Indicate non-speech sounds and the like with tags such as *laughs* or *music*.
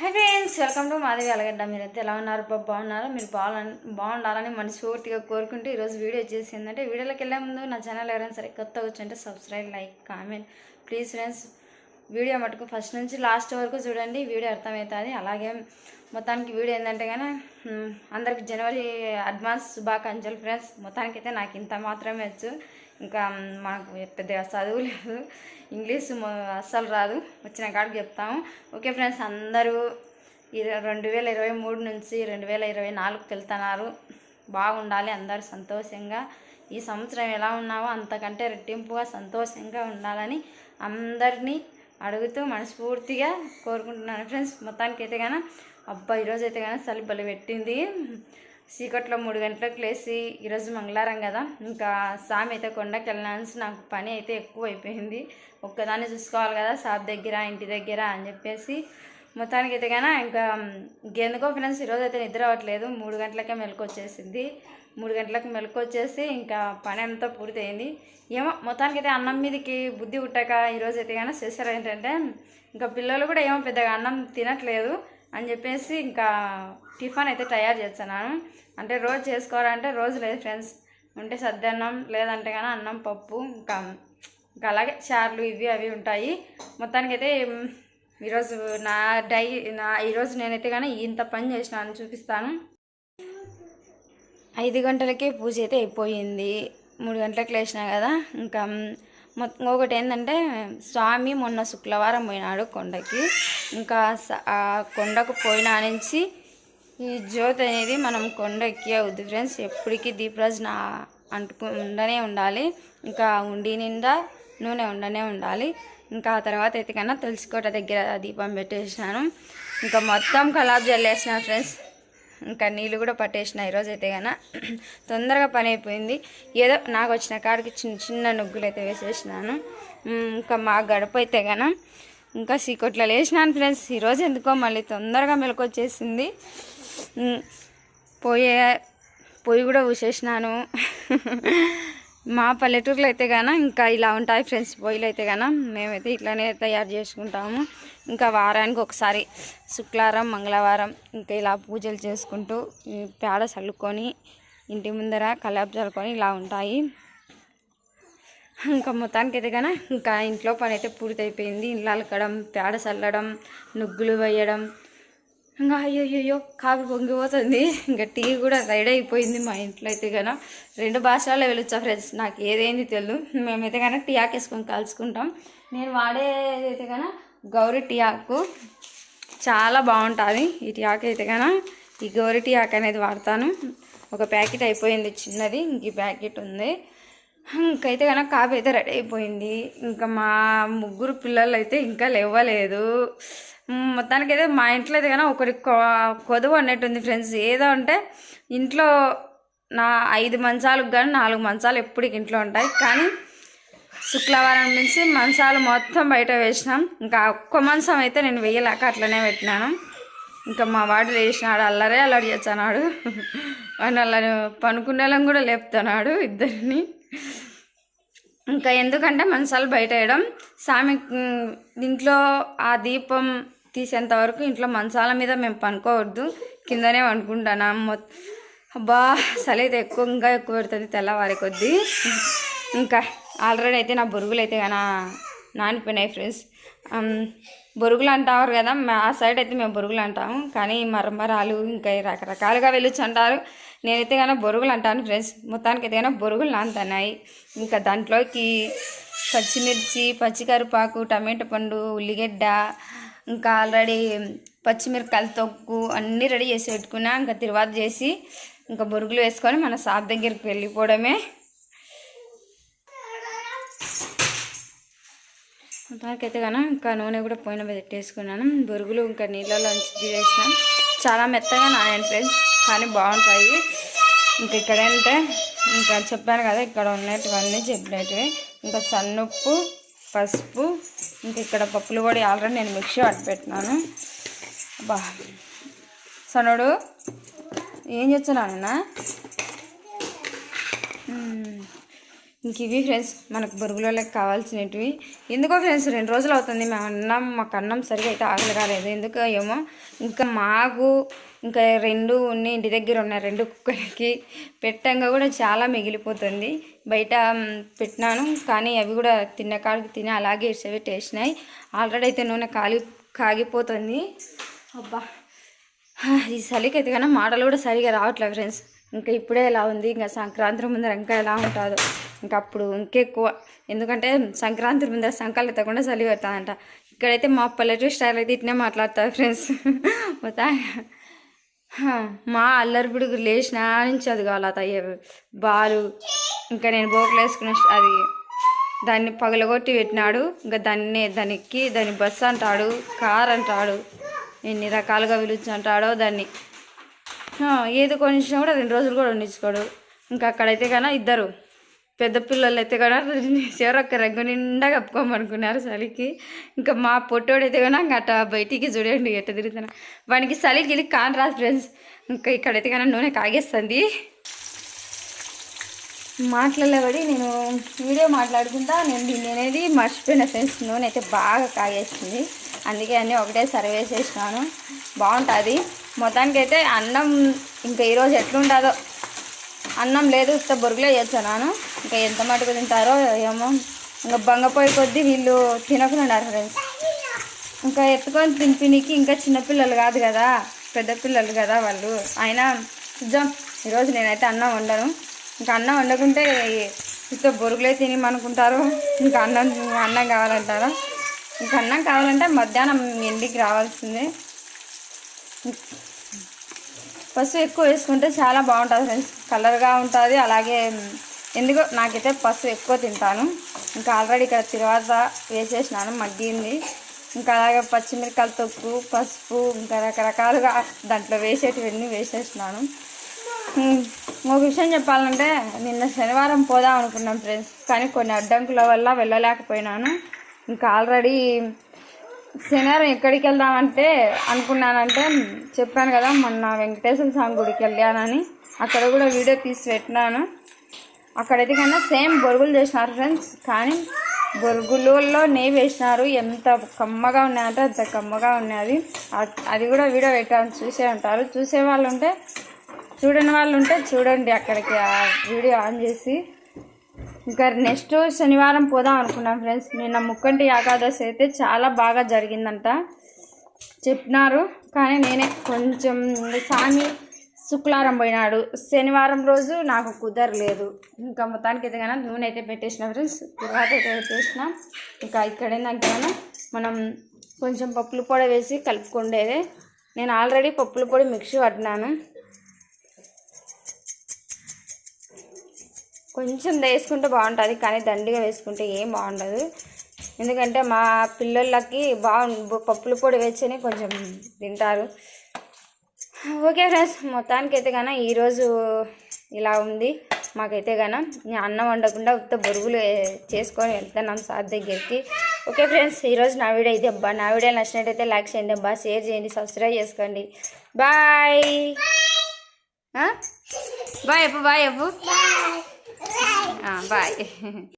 Hi friends welcome to Madhavi Alagadda మీరైతే ఎలా ఉన్నారు? బాబు బాగున్నారా? మీరు బాగాలని బాగుండాలని మనస్ఫూర్తిగా కోరుకుంటూ ఈరోజు వీడియో చేసి ఏంటంటే వీడియోలోకి వెళ్ళే ముందు నా ఛానల్ ఎవరైనా సరే కొత్త వచ్చంటే subscribe like comment please friends video మటుకు ఫస్ట్ నుంచి లాస్ట్ వరకు చూడండి వీడియో అర్థమవుతుంది. అలాగే మొత్తానికి వీడియో ఏంటంటే కానీ అందరికి జనవరి అడ్వాన్స్ శుభాకాంక్షలు ఫ్రెండ్స్ మొత్తానికి అయితే నాకు ఇంత మాత్రమే వచ్చు. ఇంకా మాకు పెద్దగా చదువు లేదు. ఇంగ్లీష్ అస్సలు రాదు. వచ్చిన కాడికి చెప్తాము. ఓకే ఫ్రెండ్స్ అందరూ రెండు వేల ఇరవై మూడు నుంచి రెండు వేల ఇరవై నాలుగుకి వెళ్తున్నారు. బాగుండాలి అందరూ సంతోషంగా. ఈ సంవత్సరం ఎలా ఉన్నావో అంతకంటే రెట్టింపుగా సంతోషంగా ఉండాలని అందరినీ అడుగుతూ మనస్ఫూర్తిగా కోరుకుంటున్నాను. ఫ్రెండ్స్ మొత్తానికి అయితే కానీ అబ్బా ఈరోజు అయితే కానీ చలి బలి పెట్టింది. చీకట్లో మూడు గంటలకు లేచి ఈరోజు మంగళవారం కదా. ఇంకా సామి అయితే కొండకి వెళ్ళాల్సి నాకు పని అయితే ఎక్కువ అయిపోయింది ఒక్కదాన్ని చూసుకోవాలి కదా షాప్ దగ్గర ఇంటి దగ్గర అని చెప్పేసి. మొత్తానికి అయితే కానీ ఇంకా ఇంకెందుకో ఫ్రెండ్స్ ఈరోజు అయితే నిద్ర అవ్వట్లేదు. మూడు గంటలకే మెలకు వచ్చేసింది. మూడు గంటలకు మెలకు వచ్చేసి ఇంకా పని అంతా పూర్తయింది. ఏమో మొత్తానికి అయితే అన్నం మీదకి బుద్ధి పుట్టాక ఈరోజు అయితే కానీ చేశారు ఏంటంటే ఇంకా పిల్లలు కూడా ఏమో పెద్దగా అన్నం తినట్లేదు. అని చెప్పేసి ఇంకా టిఫిన్ అయితే తయారు చేస్తున్నాను. అంటే రోజు చేసుకోవాలంటే రోజు లేదు ఫ్రెండ్స్. ఉంటే సద్దన్నం లేదంటే కానీ అన్నం పప్పు ఇంకా ఇంకా అలాగే చార్లు ఇవి అవి ఉంటాయి. మొత్తానికి అయితే ఈరోజు నా డై నా ఈరోజు నేనైతే కానీ ఇంత పని చేసినాను చూపిస్తాను. ఐదు గంటలకే పూజ అయితే అయిపోయింది. మూడు గంటలకు లేచినా కదా. ఇంకా ఇంకొకటి ఏంటంటే స్వామి మొన్న శుక్రవారం పోయినాడు కొండకి. ఇంకా స- ఆ కొండకు పోయినా నుంచి ఈ జ్యోతి అనేది మనం కొండ ఎక్కి అవుద్ది ఫ్రెండ్స్. ఎప్పటికీ దీపరాజన అంటుకు ఉండనే ఉండాలి. ఇంకా ఉండి నిండా నూనె ఉండనే ఉండాలి. ఇంకా ఆ తర్వాత అయితే కన్నా తులసికోట దగ్గర దీపం పెట్టేసినాను. ఇంకా మొత్తం కలాబ్ జల్లేసిన ఫ్రెండ్స్. ఇంకా నీళ్ళు కూడా పట్టేసిన ఈరోజు అయితే కన్నా తొందరగా పని అయిపోయింది. ఏదో నాకు వచ్చిన కాడికి చిన్న చిన్న నుగ్గులు అయితే వేసేసినాను. ఇంకా మా గడప అయితే కన్నా ఇంకా సీకొట్లో లేచినాను ఫ్రెండ్స్. ఈరోజు ఎందుకో మళ్ళీ తొందరగా మెలకొచ్చేసింది పోయే పొయ్యి కూడా ఊసేసినాను. మా పల్లెటూరులో అయితే గాన ఇంకా ఇలా ఉంటాయి ఫ్రెండ్స్ పొయ్యిలు అయితే గాన. మేమైతే ఇట్లానే తయారు చేసుకుంటాము. ఇంకా వారానికి ఒకసారి శుక్రవారం మంగళవారం ఇంకా ఇలా పూజలు చేసుకుంటూ పేడ చల్లుకొని ఇంటి ముందర కలాపు చల్లుకొని ఇలా ఉంటాయి. ఇంకా మొత్తానికి అయితే కానీ ఇంకా ఇంట్లో పని అయితే పూర్తయిపోయింది. ఇళ్ళు అలకడం పేడ చల్లడం నుగ్గులు వేయడం ఇంకా అయ్యో అయ్యో కాఫీ పొంగిపోతుంది ఇంకా టీ కూడా రెడీ అయిపోయింది మా ఇంట్లో అయితే కనుక రెండు భాషల్లో వెళ్ళొచ్చా ఫ్రెండ్స్ నాకు ఏదేంది తెలియదు మేమైతే కనుక టీ ఆకు వేసుకొని కలుసుకుంటాం. నేను వాడేది అయితే గౌరీ టీ ఆకు. చాలా బాగుంటుంది. ఈ టీ ఆకు అయితే కనుక ఈ గౌరీ టీ ఆకు అనేది వాడతాను. ఒక ప్యాకెట్ అయిపోయింది చిన్నది ఇంక ప్యాకెట్ ఉంది. ఇంకైతే కనుక కాఫీ అయితే రెడీ అయిపోయింది. ఇంకా మా ముగ్గురు పిల్లలు అయితే ఇంకా లేవలేదు. మొత్తానికి అయితే మా ఇంట్లో అయితే కనుక ఒకరి కొ- కొదువు అన్నట్టుంది ఫ్రెండ్స్. ఏదో అంటే ఇంట్లో నా ఐదు మంచాలకు కానీ నాలుగు మంచాలు ఎప్పటికి ఇంట్లో ఉంటాయి. కానీ శుక్రవారం నుంచి మంచాలు మొత్తం బయట వేసినాం. ఇంకా ఒక్క మంచం అయితే నేను వేయలేక అట్లనే పెట్టినాను. ఇంకా మా వాడు లేచినాడు అల్లరే అల్లరి చేస్తున్నాడు. వాడిని అలా పనుకునేలా కూడా లేపుతున్నాడు ఇద్దరిని. ఇంకా ఎందుకంటే మంచాలు బయట వేయడం సామి ఇంట్లో ఆ దీపం తీసేంత వరకు ఇంట్లో మంచాల మీద మేము పనుకోవద్దు కిందనే పనుకుంటున్నాం మొ అబ్బా చలి అయితే ఎక్కువ ఇంకా ఎక్కువ పెడుతుంది తెల్లవారి కొద్దీ. ఇంకా ఆల్రెడీ అయితే నా బొరుగులు అయితే నానిపోయినాయి ఫ్రెండ్స్. బొరుగులు అంటారు కదా మా ఆ సైడ్ అయితే మేము బొరుగులు అంటాము. కానీ మరమరాలు ఇంకా రకరకాలుగా వెళ్ళొచ్చు అంటారు. నేనైతే కానీ బొరుగులు అంటాను ఫ్రెండ్స్ మొత్తానికి అయితే కానీ బొరుగులు అంతన్నాయి ఇంకా దాంట్లోకి పచ్చిమిర్చి పచ్చికరిపాకు టమాటో పండు ఉల్లిగడ్డ ఇంకా ఆల్రెడీ పచ్చిమిరకాయల తొక్కు అన్నీ రెడీ చేసి పెట్టుకున్నా. ఇంకా తిరువాత చేసి ఇంకా బొరుగులు వేసుకొని మన షాప్ దగ్గరికి వెళ్ళిపోవడమే. మొత్తానికైతే కానీ ఇంకా నూనె కూడా పోయిన మీద పెట్టేసుకున్నాను. బొరుగులు ఇంకా నీళ్ళలో ఉంచి తీసేసినాను. చాలా మెత్తగా నాయన ఫ్రెండ్స్ కానీ బాగుంటాయి. ఇంకా ఇక్కడ ఏంటంటే ఇంకా చెప్పాను కదా ఇక్కడ ఉన్నటువన్నీ చెప్పినట్టువి ఇంకా సన్నుప్పు పసుపు ఇంకా ఇక్కడ పప్పులు కూడా ఆల్రెడీ నేను మిక్సీ పట్టి పెట్టినాను. బా సనుడు ఏం చేస్తున్నానన్నా ఇంక ఇవి ఫ్రెండ్స్ మనకు బొరుగులకి కావాల్సినవి ఎందుకో ఫ్రెండ్స్ రెండు రోజులు అవుతుంది మేము అన్నం మాకు అన్నం సరిగా అయితే ఆకలి కాలేదు. ఎందుకో ఏమో ఇంకా మాకు ఇంకా రెండు ఉన్నాయి ఇంటి దగ్గర ఉన్నాయి రెండు కుక్కలకి పెట్టంగా కూడా చాలా మిగిలిపోతుంది. బయట పెట్టినాను కానీ అవి కూడా తిన్న కాడికి తిని అలాగే ఇడ్సవి టేసినాయి ఆల్రెడీ అయితే నూనె కాలి కాగిపోతుంది. అబ్బా ఈ చలికి అయితే కన్నా మాటలు కూడా సరిగా రావట్లేదు ఫ్రెండ్స్ ఇంకా ఇప్పుడే ఎలా ఉంది? ఇంకా సంక్రాంతి ముందర ఇంకా ఎలా ఉంటుందో. ఇంకా అప్పుడు ఇంకెక్కువ ఎందుకంటే సంక్రాంతి ముందర సంకాలు ఎత్తకుండా చలి పెడతాదంట. ఇక్కడైతే మా పల్లెటూరు స్టైల్ అయితే ఇట్నే మాట్లాడతారు ఫ్రెండ్స్. మొత్తం మా అల్లరి పిడుగు లేచిన నుంచి అది కావాలి అయ్యే బాలు. ఇంకా నేను బోకలు వేసుకున్న అది దాన్ని పగలగొట్టి పెట్టినాడు. ఇంకా దాన్ని దాన్ని ఎక్కి దాన్ని బస్సు అంటాడు కార్ అంటాడు. ఎన్ని రకాలుగా పిలుచు అంటాడో దాన్ని. ఏది కొనిచ్చినా కూడా రెండు రోజులు కూడా వండించుకోడు. ఇంకా అక్కడైతే కన్నా ఇద్దరు పెద్ద పిల్లలు అయితే కూడా *laughs* చివరొక్క రంగు నిండా కప్పుకోమనుకున్నారు చలికి ఇంకా మా పొట్టోడైతే కన్నా ఇంకా అట్ట బయటికి చూడండి ఎట్ట తిరుగుతున్నా. వానికి చలి గిలి కాని రాదు ఫ్రెండ్స్. ఇంకా ఇక్కడైతే కానీ నూనె కాగేస్తుంది. మాట్లాడబడి నేను వీడియో మాట్లాడుకుంటా నేను దీన్ని అనేది మర్చిపోయిన ఫ్రెండ్స్ నూనె అయితే బాగా కాగేస్తుంది అందుకే అన్నీ ఒకటే సర్వ్ చేసినాను బాగుంటుంది. మొత్తానికి అయితే అన్నం ఇంకా ఈరోజు ఎట్లుంటుందో అన్నం లేదు ఉత్త బొరుగులే చేస్తున్నాను. ఇంకా ఎంత మటుకు తింటారో ఏమో ఇంకా బంగపోయి కొద్దీ వీళ్ళు తినకుండా ఫ్రెండ్స్. ఇంకా ఎత్తుకొని తినిపినికి ఇంకా చిన్నపిల్లలు కాదు కదా పెద్ద పిల్లలు కదా వాళ్ళు. అయినా చూద్దాం. ఈరోజు నేనైతే అన్నం వండను. ఇంకా అన్నం వండకుంటే ఇంత బొరుగులే తినమనుకుంటారు. ఇంకా అన్నం అన్నం కావాలంటారా? ఇంకా అన్నం కావాలంటే మధ్యాహ్నం ఎండికి రావాల్సిందే. పసుపు ఎక్కువ వేసుకుంటే చాలా బాగుంటుంది ఫ్రెండ్స్. కలర్గా ఉంటుంది. అలాగే ఎందుకో నాకైతే పసుపు ఎక్కువ తింటాను. ఇంకా ఆల్రెడీ ఇక్కడ తర్వాత వేసేసినాను మగ్గింది. ఇంకా అలాగే పచ్చిమిరకాయల తొక్కు పసుపు ఇంకా రకరకాలుగా దాంట్లో వేసేటివన్నీ వేసేసినాను. ఒక విషయం చెప్పాలంటే నిన్న శనివారం పోదాం అనుకున్నాం ఫ్రెండ్స్ కానీ కొన్ని అడ్డంకుల వల్ల వెళ్ళలేకపోయినాను. ఇంకా ఆల్రెడీ శనివారం ఎక్కడికి వెళ్దామంటే అనుకున్నానంటే చెప్పాను కదా మొన్న వెంకటేశ్వర స్వామి గుడికి వెళ్ళానని. అక్కడ కూడా వీడియో తీసి పెట్టినాను. అక్కడైతే కన్నా సేమ్ బొరుగులు చేసినారు ఫ్రెండ్స్ కానీ బొరుగులలో నెయ్యి వేసినారు. ఎంత కమ్మగా ఉన్నాయంటే అంత కమ్మగా ఉన్నది అది అది కూడా వీడియో పెట్టాను చూసే ఉంటారు. చూసే వాళ్ళు ఉంటే చూడని వాళ్ళు ఉంటే చూడండి అక్కడికి ఆ వీడియో ఆన్ చేసి. ఇంకా నెక్స్ట్ శనివారం పోదాం అనుకున్నాం ఫ్రెండ్స్. నిన్న ముక్కంటి ఏకాదశి అయితే చాలా బాగా జరిగిందంట. చెప్పినారు. కానీ నేనే కొంచెం సామి శుక్లారం పోయినాడు. శనివారం రోజు నాకు కుదరలేదు. ఇంకా మొత్తానికి అయితే కానీ నూనె అయితే పెట్టేసిన ఫ్రెండ్స్. తర్వాత అయితే పెట్టేసిన. ఇంకా ఇక్కడ ఏంటంటే మనం మనం కొంచెం పప్పుల పొడి వేసి కలుపుకుండేదే. నేను ఆల్రెడీ పప్పుల పొడి మిక్సీ పట్టినాను. కొంచెం వేసుకుంటే బాగుంటుంది కానీ దండిగా వేసుకుంటే ఏం బాగుండదు. ఎందుకంటే మా పిల్లలకి బాగు పప్పుల పొడి వేస్తేనే కొంచెం తింటారు. ఓకే ఫ్రెండ్స్ మొత్తానికి అయితే కన్నా ఈరోజు ఇలా ఉంది. మాకైతే కన్నా అన్నం వండకుండా ఉత్త బొరుగులు చేసుకొని వెళ్తున్నాం సార్ దగ్గరికి. ఓకే ఫ్రెండ్స్ ఈరోజు నా వీడియో ఇది అబ్బా. నా వీడియో నచ్చినట్టయితే లైక్ చేయండి అబ్బా. షేర్ చేయండి సబ్స్క్రైబ్ చేసుకోండి. Bye. Bye Appu bye Appu bye *laughs*